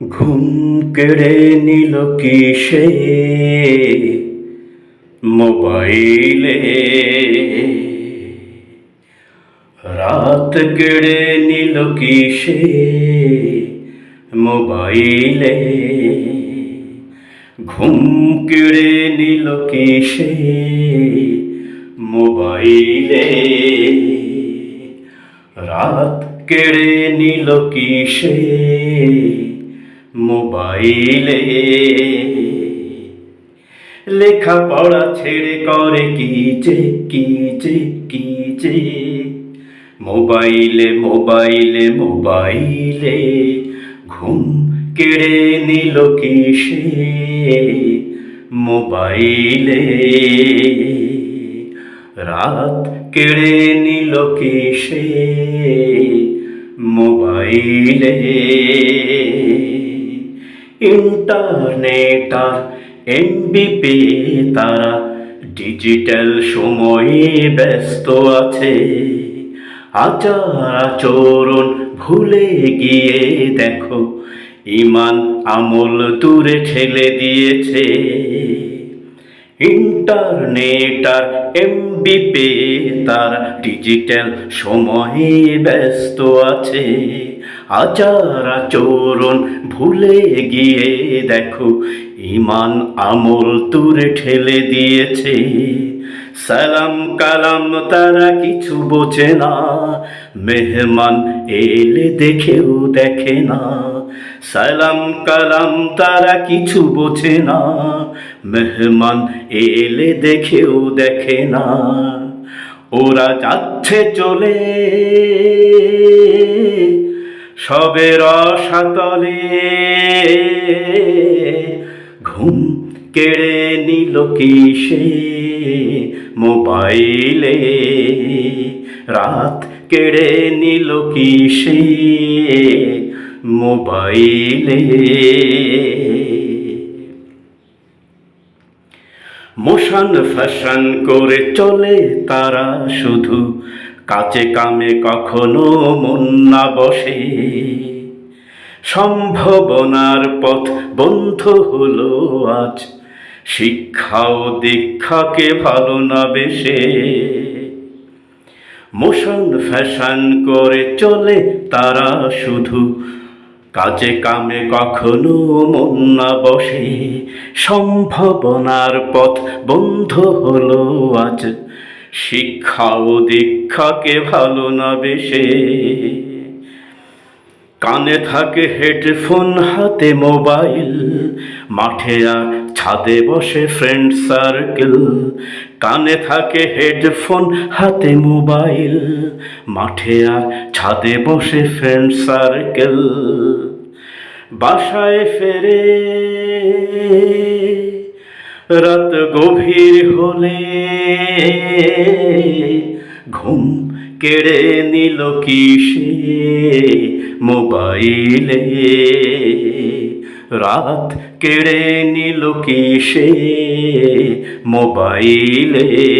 ঘুম কেড়ে নিল কিসে? মোবাইলে রাত কেড়ে নিল কিসে? মোবাইলে ঘুম কেড়ে নিল কিসে? মোবাইলে রাত কেড়ে নিল কিসে? মোবাইলে। লেখাপড়া ছেড়ে করে কি যে কি যে কি যে। মোবাইলে মোবাইলে মোবাইলে ঘুম কেড়ে নিল কিসে? মোবাইলে রাত কেড়ে নিল কিসে? মোবাইলে ইন্টারনেট আর এমবি পে তারা ডিজিটাল সময়ে ব্যস্ত আছে। আচার আচরণ ভুলে গিয়ে দেখো, ইমান আমল দূরে ঠেলে দিয়েছে। ইন্টারনেট আর এমবি পে তার ডিজিটাল সময়ে ব্যস্ত আছে। আচার আচরণ ভুলে গিয়ে দেখো, ইমান আমল তুরে ঠেলে দিয়েছে। সালাম কালাম তারা কিছু বোঝে না। মেহমান এলে দেখেও দেখে না। সালাম কালাম তারা কিছু বোঝে না। মেহমান এলে দেখেও দেখে না। ওরা যাচ্ছে চলে। সবে রসাতলে ঘুম কেড়ে নিল কিসে? মোবাইলে রাত কেড়ে নিল কিসে? মোবাইলে মোশান ফ্যাশন করে চলে তারা শুধু কাছে কামে কখনো মন না বসে। সম্ভাবনার পথ বন্ধ হলো আজ। শিক্ষা ও দীক্ষাকে ভালো না বেশে। মোশন ফ্যাশন করে চলে তারা শুধু। কাজে কামে কখনো মন না বসে। সম্ভাবনার পথ বন্ধ হলো আজ। শিক্ষা ও দীক্ষাকে ভালো না বেশে। কানে থাকে হেডফোন, হাতে মোবাইল। মাঠে আর ছাদে বসে ফ্রেন্ড সার্কেল। কানে থাকে হেডফোন, হাতে মোবাইল। মাঠে আর ছাদে বসে ফ্রেন্ড সার্কেল। বাসায় ফেরে রাত গভীর হলে ঘুম কেড়ে নিল কিসে? মোবাইলে। রাত কেড়ে নিল কিসে মোবাইলে।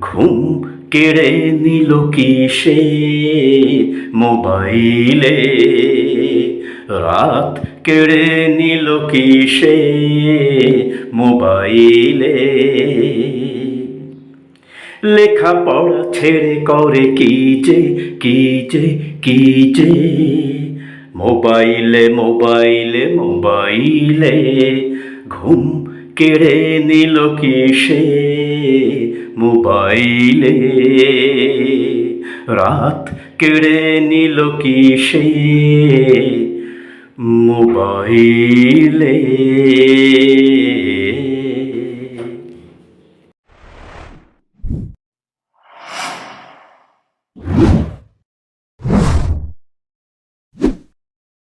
ঘুম কেড়ে নিল কিসে মোবাইলে। রাত কেড়ে নিল কিসে মোবাইলে। লেখাপড়া ছেড়ে করে কি যে কি যে কি যে? মোবাইলে মোবাইলে মোবাইলে ঘুম কেড়ে নিল কিসে? মোবাইলে রাত কেড়ে নিল কিসে? মোবাইলে